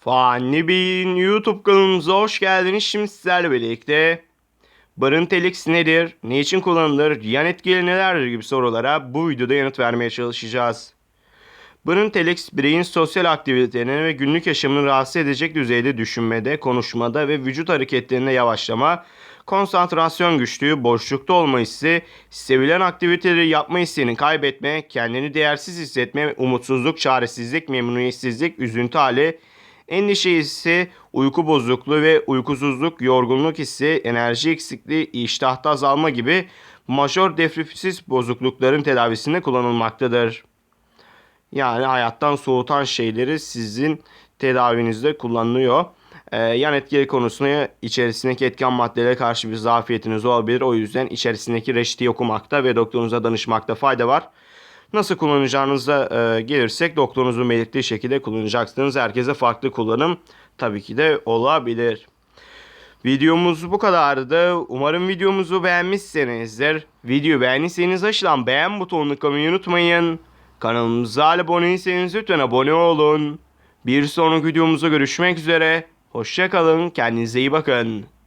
Fani Bey'in YouTube kanalımıza hoş geldiniz. Şimdi sizlerle birlikte Barıntelix nedir, ne için kullanılır, yan etkileri nelerdir gibi sorulara bu videoda yanıt vermeye çalışacağız. Barıntelix bireyin sosyal aktivitelerini ve günlük yaşamını rahatsız edecek düzeyde düşünmede, konuşmada ve vücut hareketlerinde yavaşlama, konsantrasyon güçlüğü, boşlukta olma hissi, sevilen aktiviteleri yapma isteğini kaybetme, kendini değersiz hissetme, umutsuzluk, çaresizlik, memnuniyetsizlik, üzüntü hali, Endişe hissi, uyku bozukluğu ve uykusuzluk, yorgunluk hissi, enerji eksikliği, iştahta azalma gibi majör depresif bozuklukların tedavisinde kullanılmaktadır. Yani hayattan soğutan şeyleri sizin tedavinizde kullanılıyor. Ee, yan etkileri konusunda içerisindeki etken maddelere karşı bir zafiyetiniz olabilir. O yüzden içerisindeki reçeteyi okumakta ve doktorunuza danışmakta fayda var. Nasıl kullanacağınıza e, gelirsek doktorunuzun belirttiği şekilde kullanacaksınız. Herkese farklı kullanım tabii ki de olabilir. Videomuz bu kadardı. Umarım videomuzu beğenmişsinizdir. Videoyu beğendiyseniz aşağıdan beğen butonunu tıklamayı unutmayın. Kanalımıza abone değilseniz lütfen abone olun. Bir sonraki videomuzda görüşmek üzere. Hoşçakalın. Kendinize iyi bakın.